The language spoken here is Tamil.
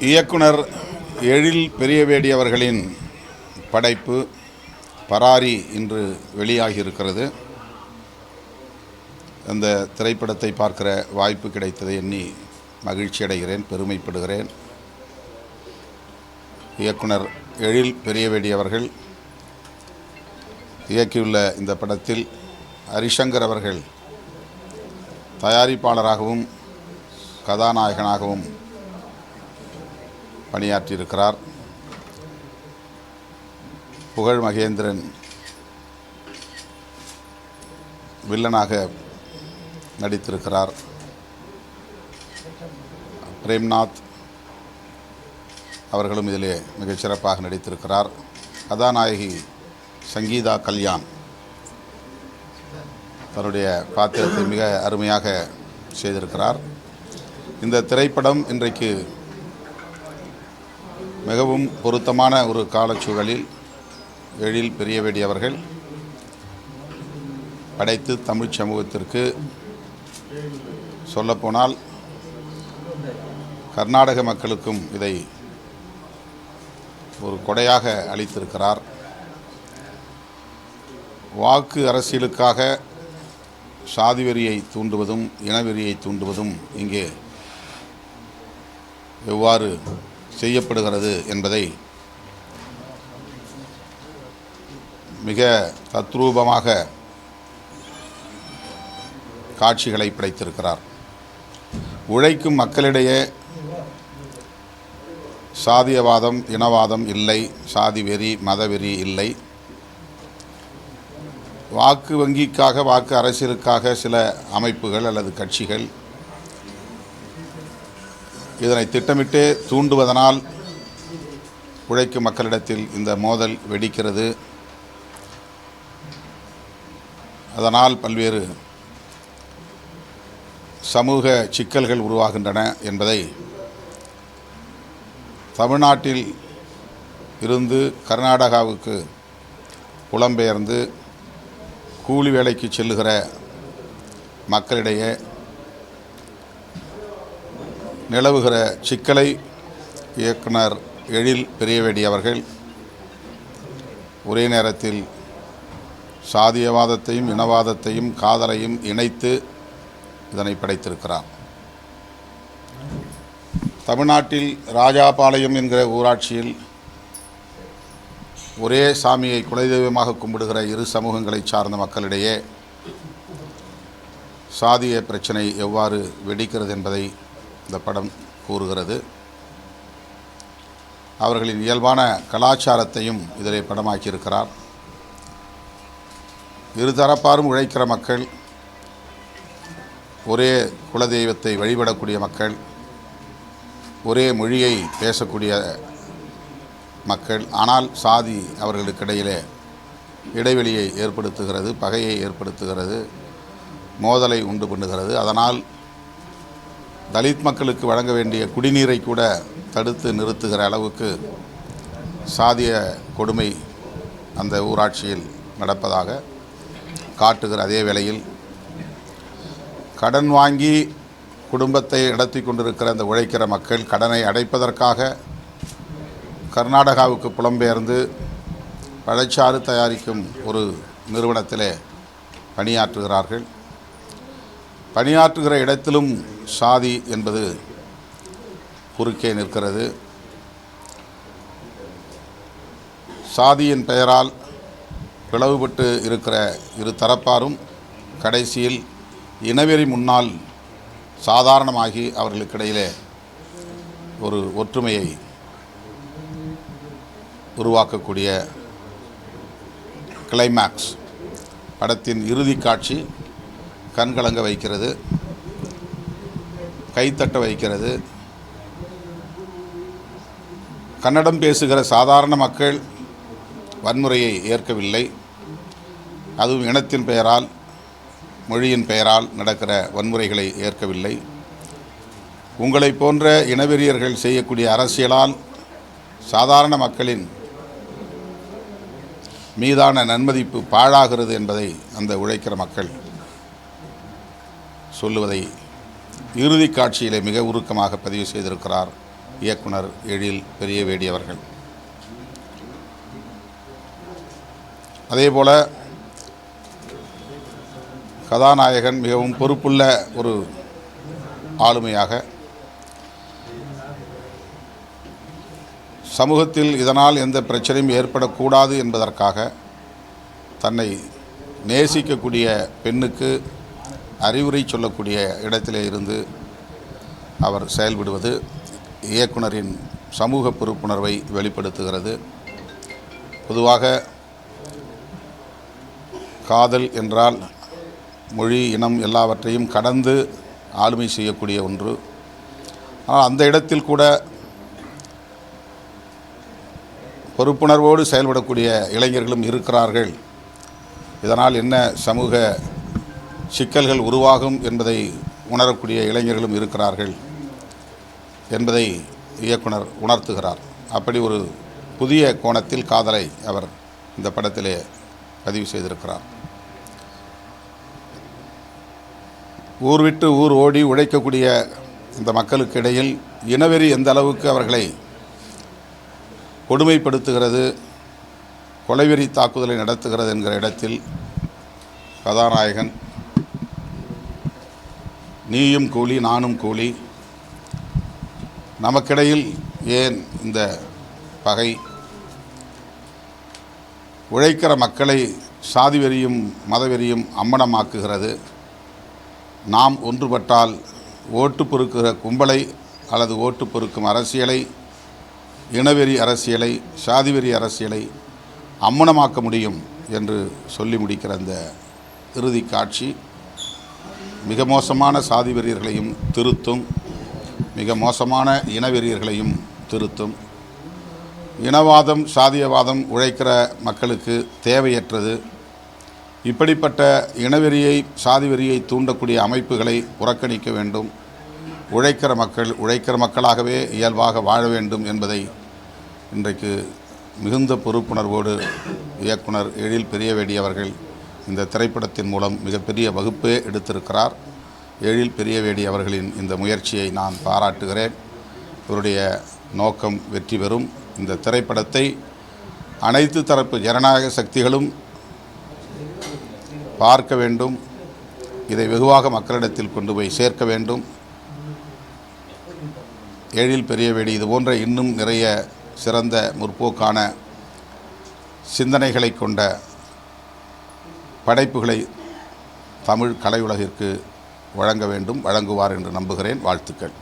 இயக்குனர் எழில் பெரியவேடி அவர்களின் படைப்பு பராரி இன்று வெளியாகி இருக்கிறது அந்த திரைப்படத்தை பார்க்கிற வாய்ப்பு கிடைத்ததை எண்ணி மகிழ்ச்சி அடைகிறேன் பெருமைப்படுகிறேன். இயக்குனர் எழில் பெரியவேடி அவர்கள் இயக்கியுள்ள இந்த படத்தில் ஹரிசங்கர் அவர்கள் தயாரிப்பாளராகவும் கதாநாயகனாகவும் பணியாற்றியிருக்கிறார். புகழ் மகேந்திரன் வில்லனாக நடித்திருக்கிறார். பிரேம்நாத் அவர்களும் இதிலே மிகச்சிறப்பாக நடித்திருக்கிறார். கதாநாயகி சங்கீதா கல்யாண் தன்னுடைய பாத்திரத்தை மிக அருமையாக செய்திருக்கிறார். இந்த திரைப்படம் இன்றைக்கு மிகவும் பொருத்தமான ஒரு காலச்சூழலில் எழில் பெரிய வேண்டியவர்கள் படைத்து தமிழ் சமூகத்திற்கு சொல்லப்போனால் கர்நாடக மக்களுக்கும் இதை ஒரு கொடையாக அளித்திருக்கிறார். வாக்கு அரசியலுக்காக சாதி வெறியை தூண்டுவதும் இனவெறியை தூண்டுவதும் இங்கே எவ்வாறு செய்யப்படுகிறது என்பதை மிக தத்ரூபமாக காட்சிகளை படைத்திருக்கிறார். உழைக்கும் மக்களிடையே சாதியவாதம் இனவாதம் இல்லை சாதி வெறி மதவெறி இல்லை. வாக்கு வங்கிக்காக வாக்கு அரசியலுக்காக சில அமைப்புகள் அல்லது கட்சிகள் இதனை திட்டமிட்டே தூண்டுவதனால் உழைக்கும் மக்களிடத்தில் இந்த மோதல் வெடிக்கிறது. அதனால் பல்வேறு சமூக சிக்கல்கள் உருவாகின்றன என்பதை தமிழ்நாட்டில் இருந்து கர்நாடகாவுக்கு புலம்பெயர்ந்து கூலி வேலைக்கு செல்லுகிற மக்களிடையே நிலவுகிற சிக்கலை இயக்குனர் எழில் பெரியவேடி அவர்கள் ஒரே நேரத்தில் சாதியவாதத்தையும் இனவாதத்தையும் காதலையும் இணைத்து இதனை படைத்திருக்கிறார். தமிழ்நாட்டில் ராஜாபாளையம் என்கிற ஊராட்சியில் ஒரே சாமியை குலதெய்வமாக கும்பிடுகிற இரு சமூகங்களை சார்ந்த மக்களிடையே சாதிய பிரச்சனை எவ்வாறு வெடிக்கிறது என்பதை இந்த படம் கூறுகிறது. அவர்களின் இயல்பான கலாச்சாரத்தையும் இதிலே படமாக்கியிருக்கிறார். இருதரப்பாரும் உழைக்கிற மக்கள் ஒரே குலதெய்வத்தை வழிபடக்கூடிய மக்கள் ஒரே மொழியை பேசக்கூடிய மக்கள். ஆனால் சாதி அவர்களுக்கிடையிலே இடைவெளியை ஏற்படுத்துகிறது பகையை ஏற்படுத்துகிறது மோதலை உண்டு பண்ணுகிறது. அதனால் தலித் மக்களுக்கு வழங்க வேண்டிய குடிநீரை கூட தடுத்து நிறுத்துகிற அளவுக்கு சாதிய கொடுமை அந்த ஊராட்சியில் நடப்பதாக காட்டுகிற அதே வேளையில் கடன் வாங்கி குடும்பத்தை நடத்தி கொண்டிருக்கிற அந்த உழைக்கிற மக்கள் கடனை அடைப்பதற்காக கர்நாடகாவுக்கு புலம்பெயர்ந்து பழச்சாறு தயாரிக்கும் ஒரு நிறுவனத்திலே பணியாற்றுகிறார்கள். பணியாற்றுகிற இடத்திலும் சாதி என்பது குறுக்கே நிற்கிறது. சாதியின் பெயரால் பிளவுபட்டு இருக்கிற இரு தரப்பாரும் கடைசியில் இனவெறி முன்னால் சாதாரணமாகி அவர்களுக்கிடையிலே ஒரு ஒற்றுமையை உருவாக்கக்கூடிய கிளைமேக்ஸ் படத்தின் இறுதி காட்சி கண்கலங்க வைக்கிறது கைத்தட்ட வைக்கிறது. கன்னடம் பேசுகிற சாதாரண மக்கள் வன்முறையை ஏற்கவில்லை. அதுவும் இனத்தின் பெயரால் மொழியின் பெயரால் நடக்கிற வன்முறைகளை ஏற்கவில்லை. உங்களைப் போன்ற இனவெறியர்கள் செய்யக்கூடிய அரசியலால் சாதாரண மக்களின் மீதான நன்மதிப்பு பாழாகிறது என்பதை அந்த உழைக்கிற மக்கள் சொல்லுவதை இறுதி காட்சியிலே மிக உருக்கமாக பதிவு செய்திருக்கிறார் இயக்குனர் எழில் பெரியவேடி அவர்கள். அதேபோல் கதாநாயகன் மிகவும் பொறுப்புள்ள ஒரு ஆளுமையாக சமூகத்தில் இதனால் எந்த பிரச்சனையும் ஏற்படக்கூடாது என்பதற்காக தன்னை நேசிக்கக்கூடிய பெண்ணுக்கு அறிவுரை சொல்லக்கூடிய இடத்திலே இருந்து அவர் செயல்படுவது இயக்குனரின் சமூக பொறுப்புணர்வை வெளிப்படுத்துகிறது. பொதுவாக காதல் என்றால் மொழி இனம் எல்லாவற்றையும் கடந்து ஆளுமை செய்யக்கூடிய ஒன்று. ஆனால் அந்த இடத்தில் கூட பொறுப்புணர்வோடு செயல்படக்கூடிய இளைஞர்களும் இருக்கிறார்கள். இதனால் என்ன சமூக சிக்கல்கள் உருவாகும் என்பதை உணரக்கூடிய இளைஞர்களும் இருக்கிறார்கள் என்பதை இயக்குனர் உணர்த்துகிறார். அப்படி ஒரு புதிய கோணத்தில் காதலை அவர் இந்த படத்திலே பதிவு செய்திருக்கிறார். ஊர் விட்டு ஊர் ஓடி உழைக்கக்கூடிய இந்த மக்களுக்கு இடையில் இனவெறி எந்த அளவுக்கு அவர்களை கொடுமைப்படுத்துகிறது கொலைவெறி தாக்குதலை நடத்துகிறது என்கிற இடத்தில் கதாநாயகன் நீயும் கூலி நானும் கூலி. நமக்கிடையில் ஏன் இந்த பகை? உழைக்கிற மக்களை சாதி வெறியும் மதவெறியும் அம்மனமாக்குகிறது. நாம் ஒன்றுபட்டால் ஓட்டு பொறுக்கிற கும்பலை அல்லது ஓட்டு பொறுக்கும் அரசியலை இனவெறி அரசியலை சாதிவெறி அரசியலை அம்மனமாக்க முடியும் என்று சொல்லி முடிக்கிற அந்த இறுதி காட்சி. மிக மோசமான சாதி வெறியர்களையும் திருத்தும் மிக மோசமான இனவெறியர்களையும் திருத்தும். இனவாதம் சாதியவாதம் உழைக்கிற மக்களுக்கு தேவையற்றது. இப்படிப்பட்ட இனவெறியை சாதி வெறியை தூண்டக்கூடிய அமைப்புகளை புறக்கணிக்க வேண்டும். உழைக்கிற மக்கள் உழைக்கிற மக்களாகவே இயல்பாக வாழ வேண்டும் என்பதை இன்றைக்கு மிகுந்த பொறுப்புணர்வோடு இயக்குனர் எழில் பெரியவேடி அவர்கள் இந்த திரைப்படத்தின் மூலம் மிகப்பெரிய வகுப்பே எடுத்திருக்கிறார். எழில் பெரியவேடி அவர்களின் இந்த முயற்சியை நான் பாராட்டுகிறேன். இவருடைய நோக்கம் வெற்றி பெறும். இந்த திரைப்படத்தை அனைத்து தரப்பு ஜனநாயக சக்திகளும் பார்க்க வேண்டும். இதை வெகுவாக மக்களிடத்தில் கொண்டு போய் சேர்க்க வேண்டும். எழில் பெரியவேடி இதுபோன்ற இன்னும் நிறைய சிறந்த முற்போக்கான சிந்தனைகளை கொண்ட படைப்புகளை தமிழ் கலை உலகிற்கு வழங்க வேண்டும் வழங்குவார் என்று நம்புகிறேன். வாழ்த்துக்கள்.